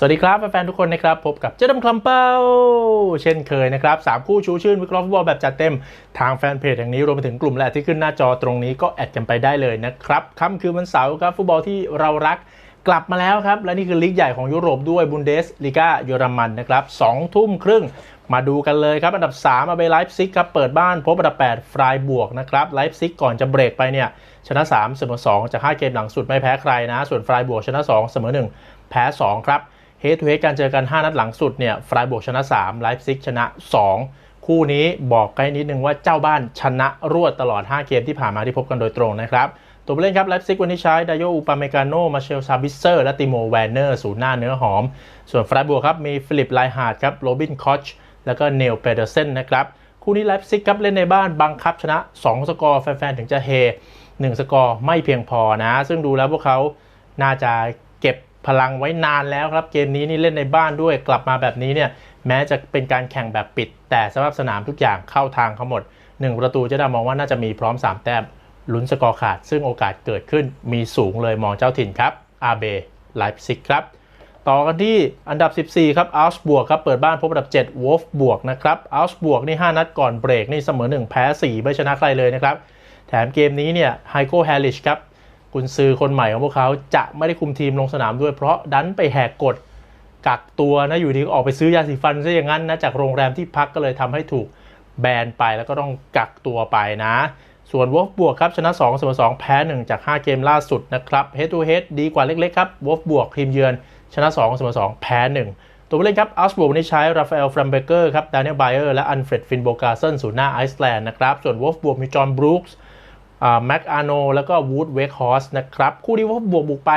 สวัสดีครับแฟนๆทุกคนนะครับ พบกับเจดำคลัมเป้า เช่นเคยนะครับสามคู่ชูชื่นวิเคราะห์ฟุตบอลแบบจัดเต็ม ทางแฟนเพจแห่งนี้รวมไปถึงกลุ่มแรกที่ขึ้นหน้าจอตรงนี้ก็แอดกันไปได้เลยนะครับค่ำคืนวันเสาร์ครับฟุตบอลที่เรารักกลับมาแล้วครับ และนี่คือลีกใหญ่ของยุโรปด้วยบุนเดสลีกาเยอรมันนะครับสองทุ่มครึ่งมาดูกันเลยครับ อันดับ 3 อาเบไลฟ์ซิกครับ เปิดบ้านพบอันดับ 8 ฟรายบวกนะครับไลฟ์ซิกก่อนจะเบรกไปเนี่ย ชนะ 3 เสมอ 2 จาก 5 เกมหลังสุดไม่แพ้ใครนะ ส่วนฟรายบวกชนะ 2 เสมอ 1 แพ้ 2 ครับ เฮดทูเฮดการเจอกัน 5 นัดหลังสุดเนี่ยฟรายบวกชนะ3ไลฟ์ซิกชนะ 2 คู่นี้บอกใกล้นิดนึงว่าเจ้าบ้านชนะรวดตลอด 5 เกมที่ผ่านมาที่พบกันโดยตรงนะครับตัวผู้เล่นครับไลฟ์ซิกวันนี้ใช้ดายโยอุปาเมกาโนมาเชลซาบิเซอร์และติโมแวนเนอร์ศูนย์หน้าเนื้อหอม ส่วนฟรายบวกครับมีฟิลิปไลฮาร์ดครับโรบินคอชแล้วก็เนลเปเดอร์เซนนะครับคู่นี้ไลฟ์ซิกครับเล่นในบ้านบังคับชนะ 2 สกอร์แฟนๆถึงจะเฮ1 สกอร์ไม่เพียงพอนะ ซึ่งดูแล้วพวกเขาน่าจะเก็บ พลังไว้นานแล้วครับ เกมนี้นี่เล่นในบ้านด้วยกลับมาแบบนี้เนี่ยแม้จะเป็นการแข่งแบบปิด แต่สภาพสนามทุกอย่างเข้าทางเขาหมด 1 ประตูเจะดามองว่าน่าจะมีพร้อม 3 แต้มลุ้นสกอร์ขาด ซึ่งโอกาสเกิดขึ้นมีสูงเลยมองเจ้าถิ่นครับอาเบไลฟ์ซิกครับ ต่อกันที่อันดับ 14 ครับอัลส์บวกครับ เปิดบ้านพบอันดับ 7วอลฟ์บวกนะครับอัลส์บวกนี่ 5 นัดก่อนเบรกนี่เสมอ 1 แพ้ 4 ไม่ชนะใครเลยนะครับ แถมเกมนี้เนี่ยไฮโกแฮริชครับ กุนซือคนใหม่ของพวกเขาจะไม่ได้คุมทีมลงสนามด้วย เพราะดันไปแหกกฎกักตัวนะอยู่ดีก็ออกไปซื้อยาสีฟันซะอย่างนั้นนะจากโรงแรมที่พักก็เลยทำให้ถูกแบนไปแล้วก็ต้องกักตัวไปนะ ส่วนวอลฟบวกครับชนะ2เสมอ2แพ้ 1 จาก 5 เกมล่าสุดนะครับเฮด o ูเฮดดีกว่าเล็กๆครับวอลฟบวกทีมเยือน ชนะ2เสมอ2แพ้ 1 ตัวผู้เล่นครับอัลสบวกนี้ใช้ราฟาเอลฟรัมเบเกอร์ครับดานิเอลไบเออร์และอันเฟรดฟินโบกาเซนศูนย์หน้าไอซ์แลนด์นะครับส่วนวอลฟบวกมีจอห์นบรูคส์ แม็กอาโนแล้วก็วูดเวคฮอสนะครับ คู่นี้วอลฟบวกบุกไป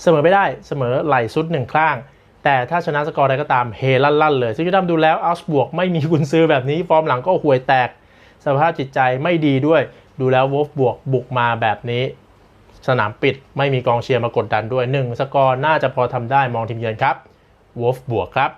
เสมอไม่ได้เสมอไหลสุดหนึ่งข้าง แต่ถ้าชนะสกอร์ใดก็ตามเฮลั่นๆเลย ซึ่งจะทำดูแล้วอัลส์บวกไม่มีกุนซื้อแบบนี้ฟอร์มหลังก็ห่วยแตก สภาพจิตใจไม่ดีด้วย ดูแล้ววอลฟบวกบุกมาแบบนี้ สนามปิดไม่มีกองเชียร์มากดดันด้วย 1 สกอร์น่าจะพอทำได้มองทีมเยือนครับวอลฟบวกครับ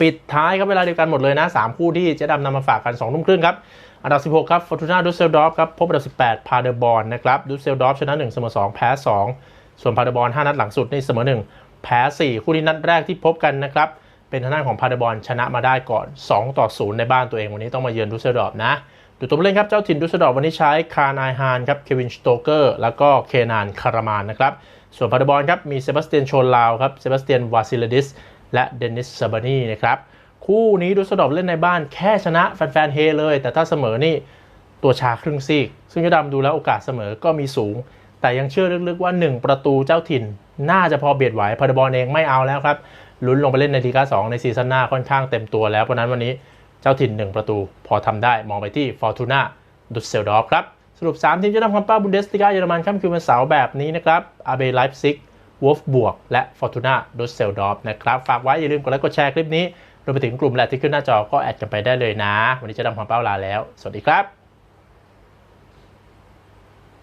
ปิดท้ายครับเวลาเดียวกันหมดเลยนะ 3 คู่ที่เจ๊ดำนำมาฝากกัน2ทุ่มครึ่งครับ อันดับ 16 ครับฟอร์ตูน่าดูเซลดอฟครับพบอันดับ 18 พาเดอร์บอลนะครับดูเซลดอฟชนะ 1 เสมอ 2 แพ้ 2 ส่วนพาเดอร์บอล5นัดหลังสุดนี่เสมอ 1 แพ้ 4 คู่นี้นัดแรกที่พบกันนะครับเป็นทางด้านของพาเดอร์บอลชนะมาได้ก่อน 2 ต่อ 0 ในบ้านตัวเองวันนี้ต้องมาเยือนดูเซลดอฟนะดูตัวผู้เล่นครับเจ้าถิ่นดุสเซลดอร์ฟวันนี้ใช้คาร์นายฮานครับเควินสโตเกอร์แล้วก็เคนานคารามานนะครับส่วนพาร์บอลครับมีเซบาสเตียนโชลาวครับเซบาสเตียนวาซิลดิส และเดนิสซาบานีนะครับ คู่นี้ดุสเซลดอร์ฟเล่นในบ้านแค่ชนะแฟนๆเฮเลย แต่ถ้าเสมอนี่ตัวชาครึ่งซีก ซึ่งยดำดูแล้วโอกาสเสมอก็มีสูง แต่ยังเชื่อลึกๆว่า 1 ประตูเจ้าถิ่น น่าจะพอเบียดไหวพาร์บอลเองไม่เอาแล้วครับลุ้นลงไปเล่นในทีก้า2ในซีซั่นหน้าค่อนข้างเต็มตัวแล้วเพราะนั้นวันนี้เจ้าถิ่น 1 ประตู พอทำได้มองไปที่ฟอร์ตูน่าดุสเซลดอฟครับสรุป 3 ทีมจะนำความป้าบุนเดสติกาเยอรมันค่ำคืนวันเสาร์แบบนี้นะครับอาเบไลฟ์ซิก วอฟบวกและฟอร์ตูน่าดุสเซลดอฟนะครับ ฝากไว้อย่าลืมกดไลค์กดแชร์คลิปนี้รวมไปถึงกลุ่มแหละที่ขึ้นหน้าจอก็แอดกันไปได้เลยนะ วันนี้จะดำความเป้าลาแล้ว สวัสดีครับ